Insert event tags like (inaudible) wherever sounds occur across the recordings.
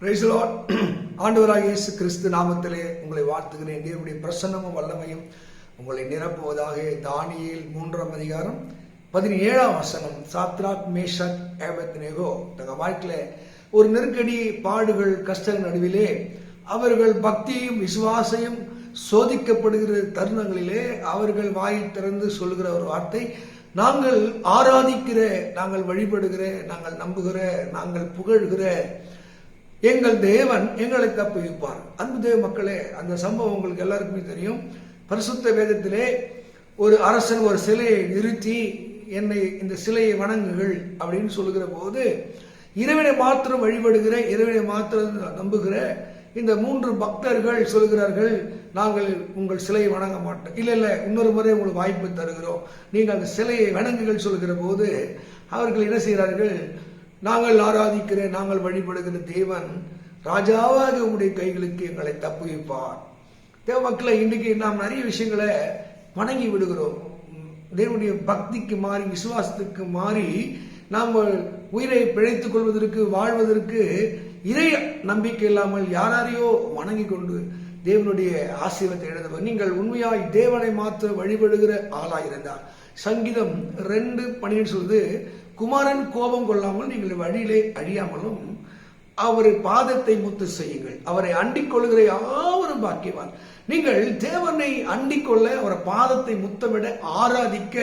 (clears throat) ஆண்டவராக இயேசு கிறிஸ்து நாமத்திலே உங்களை வாழ்த்துகிறேன். தேவனுடைய பிரசன்னமும் வல்லமையும் உங்களை நிரப்புவதாக தானியில் மூன்றாம் அதிகாரம் பதினேழாம் வசனம். சாத்ராக் மேஷக் ஏபத்னேகோ தங்கள் வாழ்க்கையில ஒரு நெருக்கடி பாடுகள் கஷ்ட நடுவிலே அவர்கள் பக்தியும் விசுவாசையும் சோதிக்கப்படுகிற தருணங்களிலே அவர்கள் வாயில் திறந்து சொல்லுகிற ஒரு வார்த்தை. நாங்கள் ஆராதிக்கிற நாங்கள் வழிபடுகிற நாங்கள் நம்புகிற நாங்கள் புகழ்கிற எங்கள் தேவன் எங்களை தப்புவிப்பார். அன்பு தேவ மக்களே அந்த சம்பவம் உங்களுக்கு எல்லாருக்குமே தெரியும். பரிசுத்த வேதத்திலே ஒரு அரசன் ஒரு சிலையை நிறுத்தி என்னை இந்த சிலையை வணங்குகள் அப்படின்னு சொல்லுகிற போது இறைவனை மாத்திரம் வழிபடுகிற இறைவனை மாத்திரம் நம்புகிற இந்த மூன்று பக்தர்கள் சொல்கிறார்கள் நாங்கள் உங்கள் சிலையை வணங்க மாட்டோம். இல்லை இல்லை இன்னொரு முறை உங்களுக்கு வாய்ப்பு தருகிறோம். நீங்கள் அந்த சிலையை வணங்குகள் சொல்கிற போது அவர்கள் என்ன செய்கிறார்கள்? நாங்கள் ஆராதிக்கிற நாங்கள் வழிபடுகிற தேவன் ராஜாவாக உங்களுடைய கைகளுக்கு எங்களை தப்புவிப்பார். தேவ மக்களை இன்றைக்கு நாம் நிறைய விஷயங்களை வணங்கி விடுகிறோம். தேவனுடைய பக்திக்கு மாறி விசுவாசத்துக்கு மாறி நாம் உயிரை பிழைத்துக் கொள்வதற்கு வாழ்வதற்கு இறை நம்பிக்கை இல்லாமல் யாரையோ வணங்கி கொண்டு தேவனுடைய ஆசீர்வத்தை எழுதவர் நீங்கள் உண்மையாய் தேவனை மாற்ற வழிபடுகிற ஆளாயிருந்தார். சங்கீதம் ரெண்டு பணியின் சொல்வது குமாரன் கோபம் கொள்ளாமல் நீங்கள் வழியிலே அழியாமலும் அவரை பாதத்தை முத்து செய்யுங்கள். அவரை அண்டிக் கொள்கிற யாவரும் பாக்கியவான். நீங்கள் தேவனை அண்டிக் கொள்ள அவரை பாதத்தை முத்தமிட ஆராதிக்க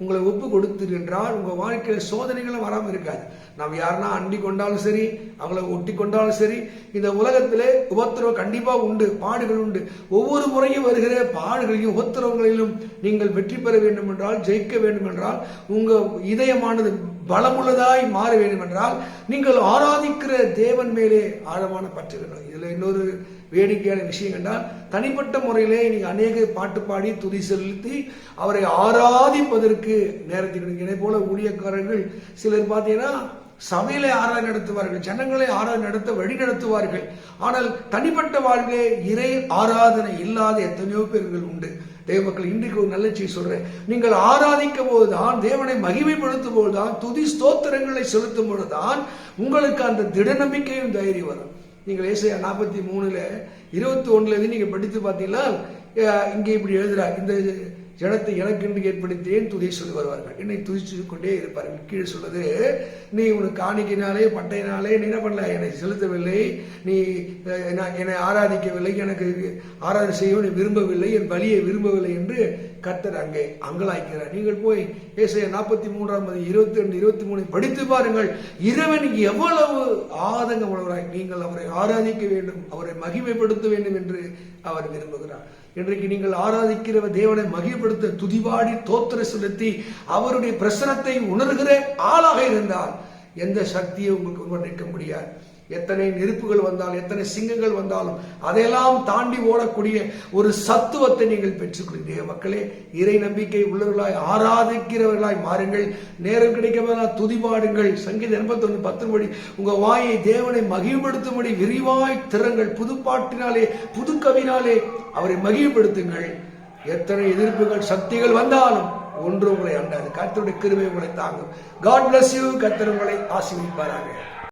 உங்களை ஒப்பு கொடுத்திருக்கின்றால் உங்கள் வாழ்க்கையில் சோதனைகளும் வராமல் இருக்காது. நாம் யாருன்னா அண்டி கொண்டாலும் சரி அவங்கள ஒட்டி கொண்டாலும் சரி இந்த உலகத்திலே உபத்திரவம் கண்டிப்பாக உண்டு பாடுகள் உண்டு. ஒவ்வொரு முறையும் வருகிற பாடுகளையும் உபத்திரவங்களிலும் நீங்கள் வெற்றி பெற வேண்டும் என்றால் ஜெயிக்க வேண்டும் என்றால் உங்கள் இதயமானது பலமுள்ளதாய் மாற வேண்டும் என்றால் நீங்கள் ஆராதிக்கிற தேவன் மேலே ஆழமான பற்றுகிறோம் இதில் இன்னொரு வேடிக்கையான விஷயம் என்றால் தனிப்பட்ட முறையிலே நீங்கள் அநேக பாட்டு பாடி துதி செலுத்தி அவரை ஆராதிப்பதற்கு நேரத்தில் இதே போல ஊழியக்காரர்கள் சிலர் பார்த்தீங்கன்னா சபையிலே ஆராய் நடத்துவார்கள் ஜனங்களை ஆராய் நடத்த வழி நடத்துவார்கள். ஆனால் தனிப்பட்ட வாழ்வே இறை ஆராதனை இல்லாத எத்தனையோ பேர்கள் உண்டு. தேவ மக்கள் இன்றைக்கு ஒரு நல்ல செய்தி சொல்றேன். நீங்கள் ஆராதிக்கும் போதுதான் தேவனை மகிமைப்படுத்தும் போதுதான் துதி ஸ்தோத்திரங்களை செலுத்தும் போதுதான் உங்களுக்கு அந்த திட நம்பிக்கையும் தைரியம் வரும். நீங்கள் ஏசையா நாற்பத்தி மூணுல இருபத்தி ஒன்னுல இருந்து நீங்க படித்து பார்த்தீங்கன்னா இங்கே இப்படி எழுதுறார். இந்த ஜனத்தை எனக்கென்று ஏற்படுத்தியேன் ஏற்படுத்தேன் துதி சொல்லி வருவார்கள்? என்னை துதிச்சு கொண்டே இருப்பார்கள். கீழே சொல்வது நீ உனக்கு காணிக்கினாலே பட்டையினாலே நீ என்ன பண்ணல? என்னை செலுத்தவில்லை. நீ என்னை ஆராதிக்கவில்லை. எனக்கு ஆராதனை செய்ய நீ விரும்பவில்லை. என் பலியை விரும்பவில்லை என்று கத்தர் அங்கே அங்கலாய்க்கிறார். நீங்கள் போய் ஏசைய நாற்பத்தி மூன்றாம் இருபத்தி ரெண்டு இருபத்தி மூணு படித்து பாருங்கள். இறைவன் எவ்வளவு ஆதங்கம் உள்ளவராய் நீங்கள் அவரை ஆராதிக்க வேண்டும் அவரை மகிமைப்படுத்த வேண்டும் என்று அவர் விரும்புகிறார். இன்றைக்கு நீங்கள் ஆராதிக்கிற தேவனை மகிழ்ப்படுத்த துதிவாடி தோத்திர செலுத்தி அவருடைய பிரசனத்தை உணர்கிற ஆளாக இருந்தால் எந்த சக்தியை உங்களுக்கு நிற்க முடியாது. எத்தனை நெருப்புகள் வந்தாலும் எத்தனை சிங்கங்கள் வந்தாலும் அதையெல்லாம் தாண்டி ஓடக்கூடிய ஒரு சத்துவத்தை நீங்கள் பெற்றுக்கொள்கிறீங்க மக்களே இறை நம்பிக்கை உள்ளவர்களாய் ஆராதிக்கிறவர்களாய் மாறுங்கள். நேரம் கிடைக்கமெல்லாம் துதிபாடுங்கள் சங்கீத எண்பத்தி ஒன்று பத்து மணி உங்க வாயை தேவனை மகிழ்படுத்தும்படி விரிவாய் திறங்கள். புதுப்பாட்டினாலே புது கவினாலே அவரை மகிழ்படுத்துங்கள் எத்தனை எதிர்ப்புகள் சக்திகள் வந்தாலும் ஒன்று உங்களை அண்டாது. கத்தருடைய கிருமை உங்களை தாங்கும். காட் பிளஸ் யூ கத்தர் உங்களை ஆசீர்வதிப்பாராங்க